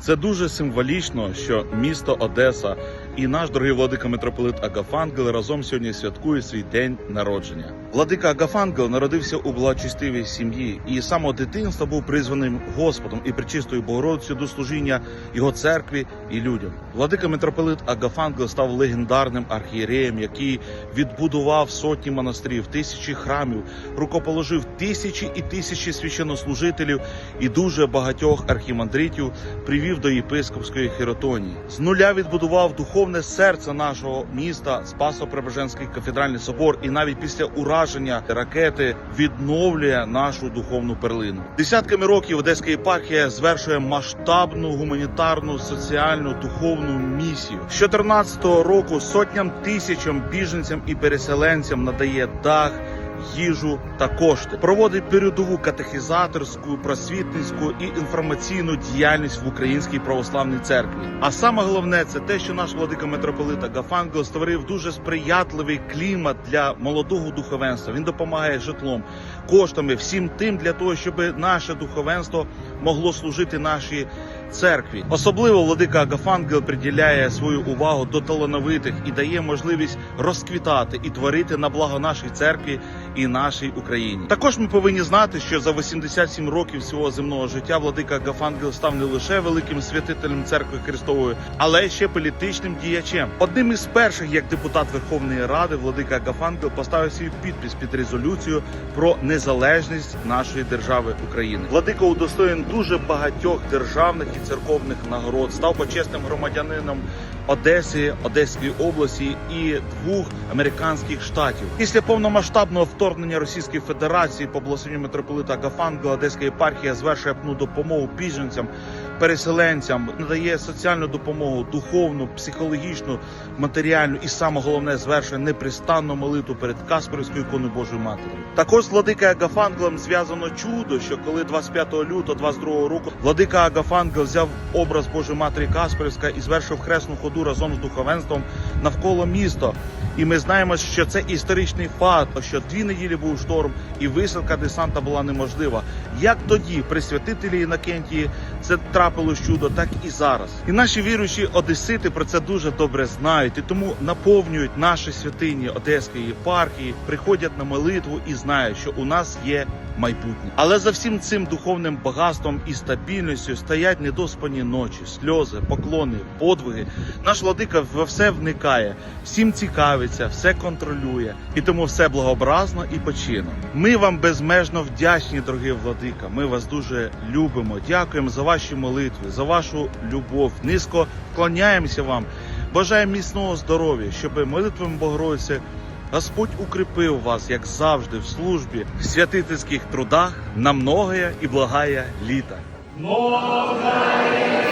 Це дуже символічно, що місто Одеса і наш дорогий владика митрополит Агафангел разом сьогодні святкує свій день народження. Владика Агафангел народився у благочестивій сім'ї і з самого дитинства був призваним Господом і причистою Богородицею до служіння його церкві і людям. Владика митрополит Агафангел став легендарним архієреєм, який відбудував сотні монастирів, тисячі храмів, рукоположив тисячі і тисячі священнослужителів і дуже багатьох архімандритів привів до єпископської хіротонії. З нуля відбудував духовне серце нашого міста Спасо-Преображенський кафедральний собор, і навіть після ураження ракети відновлює нашу духовну перлину. Десятками років Одеська єпархія звершує масштабну гуманітарну, соціальну, духовну місію. З 14 року сотням тисячам біженцям і переселенцям надає дах їжу та кошти. Проводить передову катехізаторську, просвітницьку і інформаційну діяльність в Українській православній церкві. А саме головне це те, що наш владика митрополита Гафангел створив дуже сприятливий клімат для молодого духовенства. Він допомагає житлом, коштами, всім тим для того, щоб наше духовенство могло служити нашій церкві. Особливо владика Агафангел приділяє свою увагу до талановитих і дає можливість розквітати і творити на благо нашій церкві і нашій Україні. Також ми повинні знати, що за 87 років свого земного життя владика Агафангел став не лише великим святителем церкви Христової, але ще політичним діячем. Одним із перших, як депутат Верховної Ради, владика Агафангел поставив свій підпис під резолюцію про незалежність нашої держави України. Владика удостоєн дуже багатьох державних і церковних нагород, став почесним громадянином Одеси, Одеської області і двох американських штатів. Після повномасштабного вторгнення Російської Федерації по благословенню митрополита Агафангела Одеська єпархія звершує ну, допомогу біженцям, переселенцям, надає соціальну допомогу, духовну, психологічну, матеріальну і саме головне звершує непристанну молитву перед Касперською іконою Божої Матері. Також з владика Агафангелом зв'язано чудо, що коли 25 лютого 22 року владика Агафангел взяв образ Божої Матері Касперська і звершив хресну ходу разом з духовенством навколо міста. І ми знаємо, що це історичний факт, що дві неділі був шторм, і висадка десанта була неможлива. Як тоді при святителі Інокентії це трапилось чудо, так і зараз. І наші віруючі одесити про це дуже добре знають, і тому наповнюють наші святині Одеської єпархії, приходять на молитву і знають, що у нас є майбутнє. Але за всім цим духовним багатством і стабільністю стоять недоспані ночі, сльози, поклони, подвиги. Наш владика во все вникає, всім цікавиться, все контролює, і тому все благообразно і починно. Ми вам безмежно вдячні, дорогі владика. Ми вас дуже любимо. Дякуємо за ваші молитви, за вашу любов. Низько вклоняємося вам. Бажаємо міцного здоров'я, щоб молитвами Богородиці Господь укріпив вас, як завжди, в службі, в святительських трудах на многое і благає літа. Многое